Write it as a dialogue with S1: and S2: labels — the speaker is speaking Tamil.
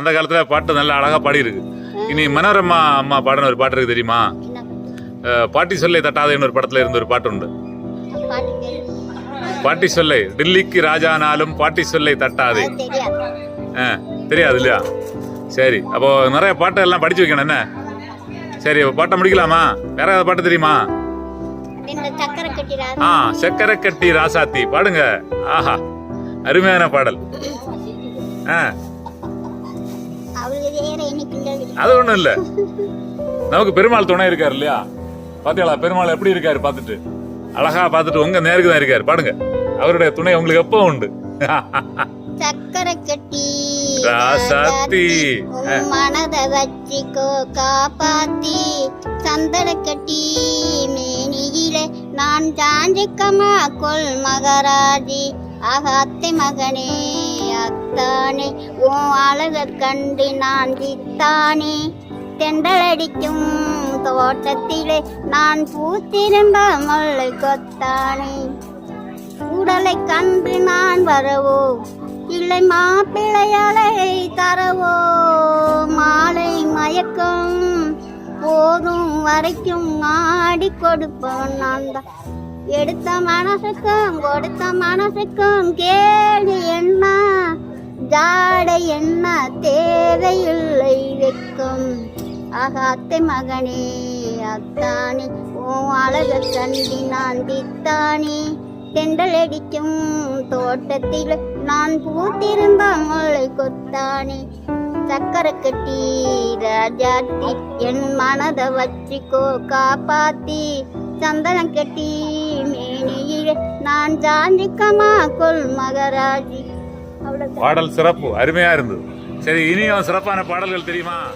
S1: அந்த காலத்துல பாட்டு நல்லா அழகா பாடி இருக்கு இனி மனோரமா அம்மா பாடின ஒரு பாட்டு இருக்கு தெரியுமா? பாட்டி? சொல்லை தட்டாதேன்னு ஒரு படத்துல இருந்த ஒரு பாட்டு உண்டு.
S2: பாட்டு
S1: சொல்லை டில்லிக்கு ராஜானாலும் பாட்டி சொல்லை தட்டாதே. ஆ தெரியாது. இல்லையா? சரி அப்போ நிறைய பாட்டு எல்லாம் படிச்சு வைக்கணும் என்ன? சரி பாட்டை முடிக்கலாமா? வேற ஏதாவது பாட்டு தெரியுமா? ஆ சக்கரை கட்டி ராசாத்தி. பாடுங்க. ஆஹா அருமையான பாடல். ஆ அது ஒண்ணும் இல்ல. நமக்கு பெருமாள் துணை இருக்காரு இல்லையா? பாத்தீங்களா பெருமாள் எப்படி இருக்காரு பார்த்துட்டு? அழகா பார்த்துட்டு உங்க நேருக்கு தான் இருக்காரு. பாடுங்க. அவருடைய துணை உங்களுக்கு எப்போ உண்டு?
S2: சக்கரை கட்டி
S1: ராசாத்தி.
S2: மனத வச்சிக்கோ காப்பாத்தி. சந்தன கட்டி மேனியிலே நான் ஜாஞ்சிக்கமா கொள் மகராஜி. ஆக அத்தை மகனே அத்தானே உன் அழக கண்டு நான் தித்தானே தெண்டலடிக்கும் தோட்டத்திலே நான் பூத்திருந்த முல்லை கொத்தானே. உடலை கண்டு நான் வரவோ இல்லை மாப்பிள்ளையாலை தரவோ. மாலை மயக்கம் போதும் வரைக்கும் ஆடி கொடுப்போம் நான் தான். எடுத்த மனசுக்கும் கொடுத்த மனசுக்கும் கேள்வி என்ன? ஜாடை என்ன? தேவையில்லை வைக்கும் அகாத்தை மகனே அத்தானி உன் அழக கண்டி நான் தித்தானே தெண்டல் அடிக்கும் தோட்டத்தில் நான் பூத்திருந்த முல்லை கொத்தானே. சக்கரை கட்டி ராஜாத்தி என் மனதை வச்சுக்கோ காப்பாத்தி. சந்தனம் கட்டி நான் ஜாஞ்சிக்கமா கொள் மகராஜி.
S1: பாடல் சிறப்பு அருமையா இருந்தது. சரி இனியும் சிறப்பான பாடல்கள் தெரியுமா?